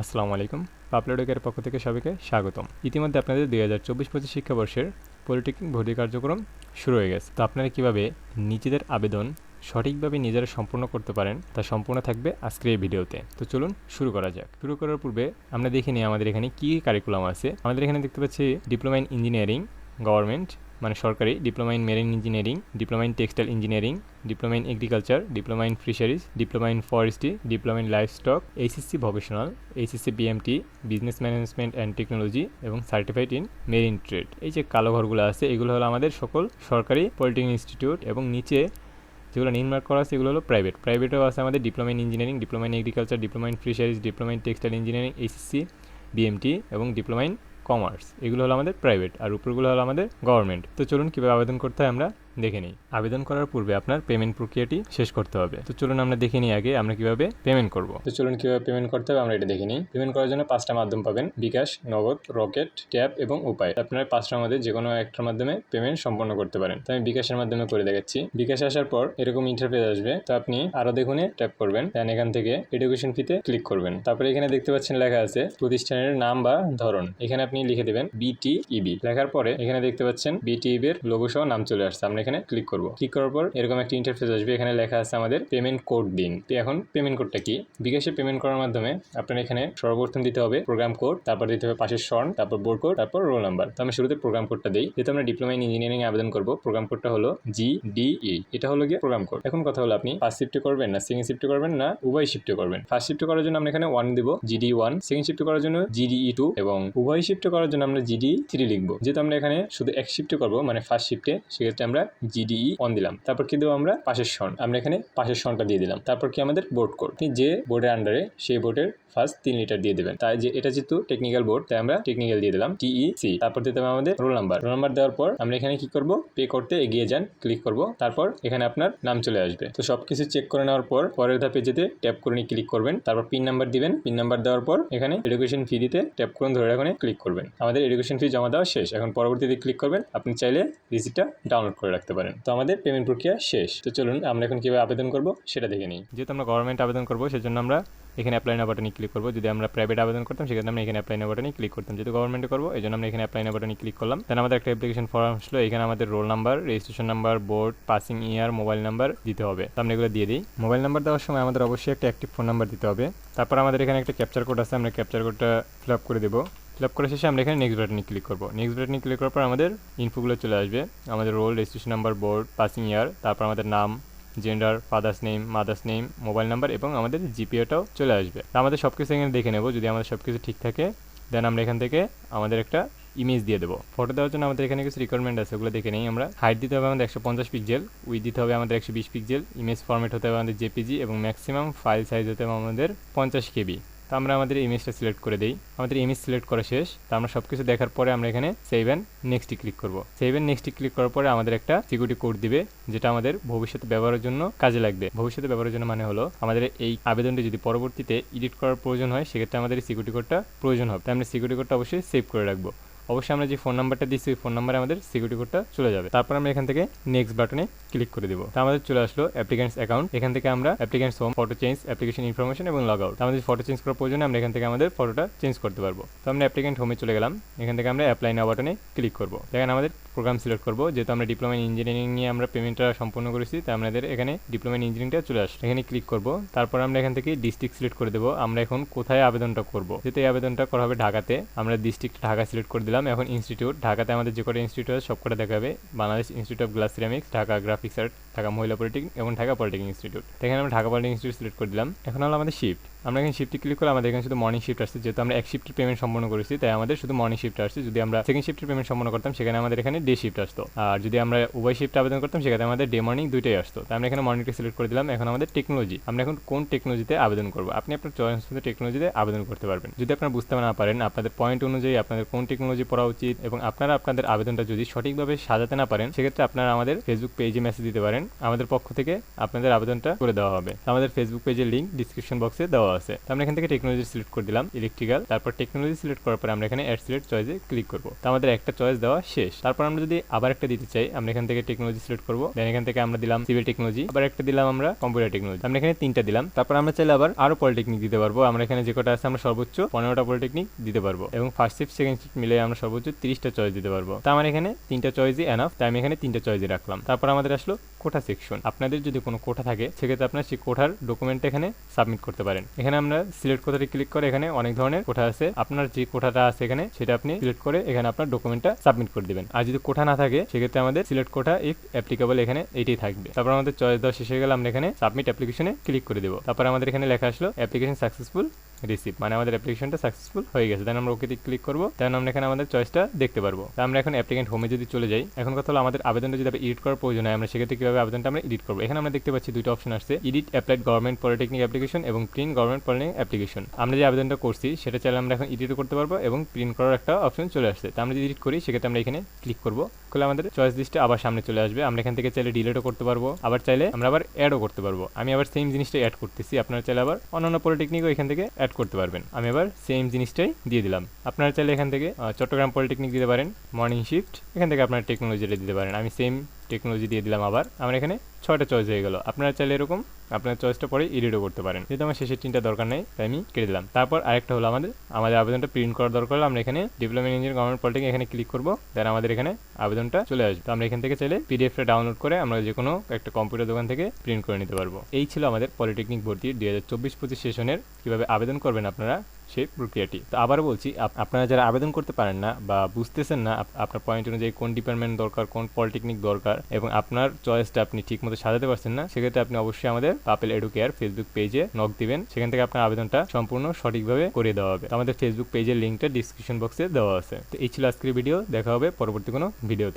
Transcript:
আসসালামু আলাইকুম। পাপলোডেকের পক্ষ থেকে সবাইকে স্বাগতম। ইতিমধ্যে আপনাদের দুই হাজার চব্বিশ পঁচিশ শিক্ষাবর্ষের পলিটেকনিক ভর্তি কার্যক্রম শুরু হয়ে গেছে। তো আপনারা কীভাবে নিজেদের আবেদন সঠিকভাবে নিজেরা সম্পূর্ণ করতে পারেন তা সম্পূর্ণ থাকবে আজকের এই ভিডিওতে। তো চলুন শুরু করা যাক। শুরু করার পূর্বে আমরা দেখে নিই আমাদের এখানে কী কারিকুলাম আছে। আমাদের এখানে দেখতে পাচ্ছি ডিপ্লোমা ইন ইঞ্জিনিয়ারিং গভর্নমেন্ট মানে সরকারি diploma in marine engineering diploma in textile engineering diploma in agriculture diploma in fisheries diploma in forestry diploma in life stock HSC vocational HSC BMT business management and technology এবং certified in marine trade এই যে কালো ঘরগুলো আছে এগুলো হলো আমাদের সকল সরকারি পলিটেকনিক ইনস্টিটিউট এবং নিচে যেগুলো নির্মাণ করা আছে এগুলো হলো প্রাইভেট প্রাইভেটও আছে আমাদের diploma in engineering diploma in agriculture diploma in fisheries diploma in textile engineering HSC BMT এবং ডিপ্লোমা ইন কমার্স এগুলো হলো আমাদের প্রাইভেট আর উপরগুলো হলো আমাদের গভর্নমেন্ট তো চলুন কীভাবে আবেদন করতে হয় আমরা? দেখে নিই। আবেদন করার পূর্বে আপনার পেমেন্ট প্রক্রিয়াটি শেষ করতে হবে। তো চলুন আমরা দেখে নিই আগে আমরা কীভাবে পেমেন্ট করব। তো চলুন কীভাবে পেমেন্ট করতে হবে আমরা এটা দেখে নিই। পেমেন্ট করার জন্য পাঁচটা মাধ্যম পাবেন। বিকাশ, নগদ, রকেট ট্যাপ এবং উপায়। আপনারা পাঁচটার মধ্যে যে কোনো একটার মাধ্যমে পেমেন্ট সম্পন্ন করতে পারেন। তো আমি বিকাশের মাধ্যমে করে দেখাচ্ছি। বিকাশে আসার পর এরকম ইন্টারফেস আসবে। তো আপনি আরও দেখুনে ট্যাপ করবেন। দেন এখান থেকে এডুকেশন ফিতে ক্লিক করবেন। তারপরে এখানে দেখতে পাচ্ছেন লেখা আছে প্রতিষ্ঠানের নাম বা ধরন। এখানে আপনি লিখে দেবেন বিটিইবি লেখার পরে এখানে দেখতে পাচ্ছেন বিটিইবি এর লোগো সহ নাম চলে আসছে। আমরা এখানে ক্লিক করব। ক্লিক করার পর এরকম একটা ইন্টারফেস আসবে। এখানে লেখা আছে আমাদের পেমেন্ট কোড দিন। তো এখন পেমেন্ট কোডটা কি? বিকাশে পেমেন্ট করার মাধ্যমে আপনার এখানে সর্বপ্রথম দিতে হবে প্রোগ্রাম কোড তারপর দিতে হবে পাশের সর্ন তারপর বোর্ড কোড তারপর রোল নাম্বার তো আমি শুরুতে প্রোগ্রাম কোডটা দিই। যেহেতু আমরা ডিপ্লোমা ইন ইঞ্জিনিয়ারিং আবেদন করব প্রোগ্রাম কোডটা হলো জি ডিই এটা হলো গিয়ে প্রোগ্রাম কোড এখন কথা হলো আপনি ফার্স্ট শিফটে করবেন না সেকেন্ড শিফটে করবেন না উভয় শিফটে করবেন? ফার্স্ট শিফটে করার জন্য আমরা এখানে ওয়ান দিব জিডি ওয়ান সেকেন্ড শিফট করার জন্য জিডিই টু এবং উভয় শিফট করার জন্য আমরা জিডি থ্রি লিখব। যেহেতু আমরা এখানে শুধু এক শিফটে করব মানে ফার্স্ট শিফটে সেক্ষেত্রে আমরা জিডিই অন দিলাম। তারপর কি দেবো আমরা? পাশের সন। আমরা এখানে পাশের সনটা দিয়ে দিলাম। তারপর কি আমাদের বোর্ড কোড যে বোর্ডের আন্ডারে সেই বোর্ডের ফার্স্ট তিন লিটার দিয়ে দেবেন। তাই যে এটা যেহেতু টেকনিক্যাল বোর্ড তাই আমরা টেকনিক্যাল দিয়ে দিলাম। টিই সি তারপর দিতে হবে আমাদের রোল নাম্বার রোল নাম্বার দেওয়ার পর আমরা এখানে কি করব? পে করতে এগিয়ে যান। ক্লিক করব। তারপর এখানে আপনার নাম চলে আসবে। তো সবকিছু চেক করে নেওয়ার পর পরের ধাপে যেতে ট্যাপ করে নিয়ে ক্লিক করবেন। তারপর পিন নাম্বার দিবেন। পিন নাম্বার দেওয়ার পর এখানে এডুকেশন ফি দিতে ট্যাপ করুন। ধরে রাখুন ক্লিক করবেন। আমাদের এডুকেশন ফি জমা দেওয়া শেষ। এখন পরবর্তীতে ক্লিক করবেন। আপনি চাইলে রিসিপ্টটা ডাউনলোড করে রাখতে পারেন। তো আমাদের পেমেন্ট প্রক্রিয়া শেষ। তো চলুন, আমরা এখন কীভাবে আবেদন করব সেটা দেখে নিই। যেহেতু আমরা গভর্নমেন্ট আবেদন করব, সেজন্য আমরা এখানে অ্যাপ্লাই না বাটনে ক্লিক করব। যদি আমরা প্রাইভেট আবেদন করতাম, সেক্ষেত্রে আমরা এখানে অ্যাপ্লাই না বাটনে ক্লিক করতাম। যেহেতু গভর্নমেন্টে করব এই জন্য আমরা এখানে অ্যাপ্লাই না বাটনে ক্লিক করলাম। দেন আমাদের একটা অ্যাপ্লিকেশন ফর্ম আসলো। এখানে আমাদের roll number registration number board passing year mobile number দিতে হবে। তো আমরা এগুলো দিয়ে দিই। মোবাইল নাম্বার দেওয়ার সময় আমাদের অবশ্যই একটা অ্যাক্টিভ ফোন নাম্বার দিতে হবে। তারপর আমাদের এখানে একটা ক্যাপচার কোড আছে। আমরা ক্যাপচার কোডটা ফিল আপ করে দেবো। ফিল আপ শেষে আমরা এখানে নেক্সট বাটনে ক্লিক করব। নেক্সট বাটনে ক্লিক করার পর আমাদের ইনফোগুলো চলে আসবে। আমাদের roll registration number board passing year তারপর আমাদের নাম gender father's name mother's name mobile number এবং আমাদের জিপিওটাও চলে আসবে। আমাদের সব কিছু এখানে দেখে নেব। যদি আমাদের সব কিছু ঠিক থাকে দেন আমরা এখান থেকে আমাদের একটা ইমেজ দিয়ে দেবো। ফটো দেওয়ার জন্য আমাদের এখানে কিছু রিকোয়ারমেন্ট আছে, ওগুলো দেখে নেই আমরা। হাইট দিতে হবে আমাদের একশো পঞ্চাশ পিক্সেল উইথ দিতে হবে আমাদের একশো বিশ পিক্সেল ইমেজ ফরম্যাট হতে হবে আমাদের জেপিজি এবং ম্যাক্সিমাম ফাইল সাইজ হতে হবে আমাদের পঞ্চাশ কেবি তো আমরা আমাদের ইমেজটা সিলেক্ট করে দিই। আমাদের ইমেজ সিলেক্ট করা শেষ। তো আমরা সব কিছু দেখার পরে আমরা এখানে সেভ অ্যান্ড নেক্সটে ক্লিক করব। সেভ অ্যান্ড নেক্সটে ক্লিক করার পরে আমাদের একটা সিকিউরিটি কোড দিবে, যেটা আমাদের ভবিষ্যতে ব্যবহারের জন্য কাজে লাগবে। ভবিষ্যতে ব্যবহারের জন্য মানে হলো আমাদের এই আবেদনটি যদি পরবর্তীতে এডিট করার প্রয়োজন হয়, সেক্ষেত্রে আমাদের সিকিউরিটি কোডটা প্রয়োজন হবে। তাই আমরা সিকিউরিটি কোডটা অবশ্যই সেভ করে রাখব। অবশ্যই আমরা যে ফোন নাম্বারটা দিচ্ছি ফোন নাম্বারে আমাদের সিকিউরিটি কোডটা চলে যাবে। তারপর আমরা এখান থেকে নেক্সট বাটনে ক্লিক করে দেবো। তা আমাদের চলে আসলো অ্যাপ্লিকেন্টস অ্যাকাউন্ট এখান থেকে আমরা applicant's home photo change application information এবং লগ আউট আমাদের ফটো চেঞ্জ করার প্রয়োজনে আমরা এখান থেকে আমাদের ফটোটা চেঞ্জ করতে পারব। তো আমরা অ্যাপ্লিকেন্ট হোমে চলে গেলাম। এখান থেকে আমরা অ্যাপ্লাই নাও বাটনে ক্লিক করব। দেখেন আমাদের প্রোগ্রাম সিলেক্ট করব। যেহেতু আমরা ডিপ্লোমা ইন ইঞ্জিনিয়ারিং নিয়ে আমরা পেমেন্টটা সম্পূর্ণ করেছি তাই আমাদের এখানে ডিপ্লোমা ইন ইঞ্জিনিয়ারিংটা চলে আসবে এখানে ক্লিক করব। তারপর আমরা এখান থেকে ডিস্ট্রিক্ট সিলেক্ট করে দেবো। আমরা এখন কোথায় আবেদনটা করব? যেহেতু এই আবেদনটা করা হবে ঢাকাতে, আমরা ডিস্ট্রিক্ট ঢাকা সিলেক্ট করে দিলাম। এখন ইনস্টিটিউট ঢাকাতে আমাদের যে কটা ইনস্টিটিউট আছে সব কটা দেখাবে। Bangladesh institute of glass ceramics Dhaka graphics art Dhaka মহিলা পলিটেকনিক এবং ঢাকা পলিটেকনিক ইনস্টিটিউট এখানে আমরা ঢাকা পলিটেকনিক ইনস্টিটিউট সিলেক্ট করে দিলাম। এখন হলো আমাদের শিফট আমরা এখানে শিফটে ক্লিক করে আমাদের এখানে শুধু মর্নিং শিফট আসছে, যেহেতু আমরা এক শিফটের পেমেন্ট সম্পন্ন করেছি, তাই আমাদের শুধু মর্নিং শিফট আসছে। যদি আমরা সেকেন্ড শিফটের পেমেন্ট সম্পন্ন করতাম, সেখানে আমাদের এখানে ডে শিফট আসতো। আর যদি আমরা উভয় শিফট আবেদন করতাম সেখানে আমাদের ডে মর্নিং দুইটাই আসতো। তাই আমরা এখানে মর্নিংটা সিলেক্ট করে দিলাম, এখন আমাদের টেকনোলজি আমরা এখন কোন টেকনোলজিতে আবেদন করব? আপনি আপনার চয়েস মতো টেকনোলজিতে আবেদন করতে পারবেন। যদি আপনারা বুঝতে না পারেন, আপনাদের পয়েন্ট অনুযায়ী আপনাদের কোন টেকনোলজি পড়া উচিত, এবং আপনারা আপনাদের আবেদনটা যদি সঠিকভাবে সাজাতে না পারেন, সেক্ষেত্রে আপনারা আমাদের ফেসবুক পেজে মেসেজ দিতে পারেন। আমাদের পক্ষ থেকে আপনাদের আবেদনটা করে দেওয়া হবে। আমাদের ফেসবুক পেজের লিঙ্ক ডিসক্রিপশন বক্সে দেওয়া দেওয়া আছে। তো আমরা এখান থেকে টেকনোলজি সিলেক্ট করে দিলাম ইলেকট্রিক্যাল তারপর টেকনোলজি সিলেক্ট করার পর আমরা এখানে অ্যাড সিলেক্ট চয়েসে ক্লিক করব। তো আমাদের একটা চয়েস দেওয়া শেষ। তারপর আমরা যদি আবার একটা দিতে চাই, আমরা এখান থেকে টেকনোলজি সিলেক্ট করব। দেন এখান থেকে আমরা দিলাম সিভিল টেকনোলজি আবার একটা দিলাম আমরা কম্পিউটার টেকনোলজি আমরা এখানে তিনটা দিলাম। তারপর আমরা চাইলে আবার আরও পলিটেকনিক দিতে পারব। আমরা এখানে যে কটা আছে, আমরা সর্বোচ্চ পনেরোটা পলিটেকনিক দিতে পারব এবং ফার্স্ট শিফট সেকেন্ড শিফট মিলে আমরা সর্বোচ্চ তিরিশটা চয়েস দিতে পারব। তা আমার এখানে তিনটা চয়েসই এনাফ তাই আমি এখানে তিনটা চয়েসই রাখলাম। তারপর আমাদের আসলো কোঠা সেকশন আপনাদের যদি কোনো কোঠা থাকে, সেক্ষেত্রে আপনার সেই কোঠার ডকুমেন্ট এখানে সাবমিট করতে পারেন। এখানে আমরা সিলেক্ট কোথাটি ক্লিক করে এখানে অনেক ধরনের কোঠা আছে। আপনার যে কোঠাটা আছে এখানে, সেটা আপনি সিলেক্ট করে এখানে আপনার ডকুমেন্টটা সাবমিট করে দেবেন। আর যদি কোঠা না থাকে, সেক্ষেত্রে আমাদের সিলেক্ট কোঠা ইফ অ্যাপ্লিকেবল এখানে এটি থাকবে। তারপর আমাদের চয়েস দেওয়া শেষ হয়ে গেলে আমরা এখানে সাবমিট অ্যাপ্লিকেশনে ক্লিক করে দেবো। তারপর আমাদের এখানে লেখা আসলো অ্যাপ্লিকেশন সাকসেসফুল রিসিভ মানে আমাদের অ্যাপ্লিকেশনটা সাকসেসফুল হয়ে গেছে। দেন আমরা ওকে ক্লিক করব। দেন আমরা এখানে আমাদের চয়েসটা দেখতে পারব। তা আমরা এখন অ্যাপ্লিকেন্ট হোমে যদি চলে যাই, এখন কথা হলো আমাদের আবেদনটা যদি এডিট করার প্রয়োজন হয়, আমরা সেক্ষেত্রে কীভাবে আবেদনটা আমরা এডিট করব? এখানে আমরা দেখতে পাচ্ছি দুটো অপশন আসছে। Edit applied government polytechnic application এবং প্রিন্ট গভর্নমেন্ট পলিটেকনিক অ্যাপ্লিকেশন আমরা যে আবেদনটা করছি, সেটা চাইলে আমরা এখন এডিটও করতে পারব এবং প্রিন্ট করার একটা অপশন চলে আসছে। তা আমরা যদি এডিট করি, সেক্ষেত্রে আমরা এখানে ক্লিক করব। করলে আমাদের চয়েস লিস্টে আবার সামনে চলে আসবে। আমরা এখান থেকে চাইলে ডিলেটও করতে পারব। আবার চাইলে আমরা আবার অ্যাডও করতে পারব। আমি আবার সেম জিনিসটা অ্যাড করতেছি। আপনারা চাইলে আবার অন্যান্য পলিটেকনিকও এখান থেকে করতে পারবেন। আমি এবার সেম জিনিসটাই দিয়ে দিলাম। আপনারা চাইলে এখান থেকে চট্টগ্রাম পলিটেকনিক দিতে পারেন। মর্নিং শিফট এখান থেকে আপনার টেকনোলজিটা দিতে পারেন। আমি সেম টেকনোলজি দিয়ে দিলাম আবার। আমার এখানে ছয়টা চয়েস হয়ে গেল। আপনারা চাইলে এরকম আপনার চয়েসটা পরে এডিটও করতে পারেন। যেহেতু আমার শেষের তিনটা দরকার নেই, তাই আমি কেটে দিলাম। তারপর আরেকটা হলো আমাদের আমাদের আবেদনটা প্রিন্ট করার দরকার হলে। আমরা এখানে ডিপ্লোমা ইঞ্জিনিয়ার গভর্নমেন্ট পলিটেকনিক এখানে ক্লিক করব। দেন আমাদের এখানে আবেদনটা চলে আসবে। তো আমরা এখান থেকে চাইলে পিডিএফটা ডাউনলোড করে আমরা যে কোনো একটা কম্পিউটার দোকান থেকে প্রিন্ট করে নিতে পারব। এই ছিল আমাদের পলিটেকনিক ভর্তির দুই হাজার চব্বিশ পঁচিশ সেশনের কীভাবে আবেদন করবেন আপনারা সেই প্রক্রিয়াটি তো আবারও বলছি, আপ- আপনারা যারা আবেদন করতে পারেন না বা বুঝতেছেন না, আপ- আপনার পয়েন্ট অনুযায়ী কোন ডিপার্টমেন্ট দরকার, কোন পলিটেকনিক দরকার এবং আপনার চয়েসটা আপনি ঠিক মতো সাজাতে পারছেন না, সেক্ষেত্রে আপনি অবশ্যই আমাদের পাপেল এডুকেয়ার ফেসবুক পেজে নক দিবেন। সেখান থেকে আপনার আবেদনটা সম্পূর্ণ সঠিকভাবে করে দেওয়া হবে। আমাদের ফেসবুক পেজের লিঙ্কটা ডিসক্রিপশন বক্সে দেওয়া আছে। তো এই ছিল আজকের ভিডিও দেখা হবে পরবর্তী কোনো ভিডিওতে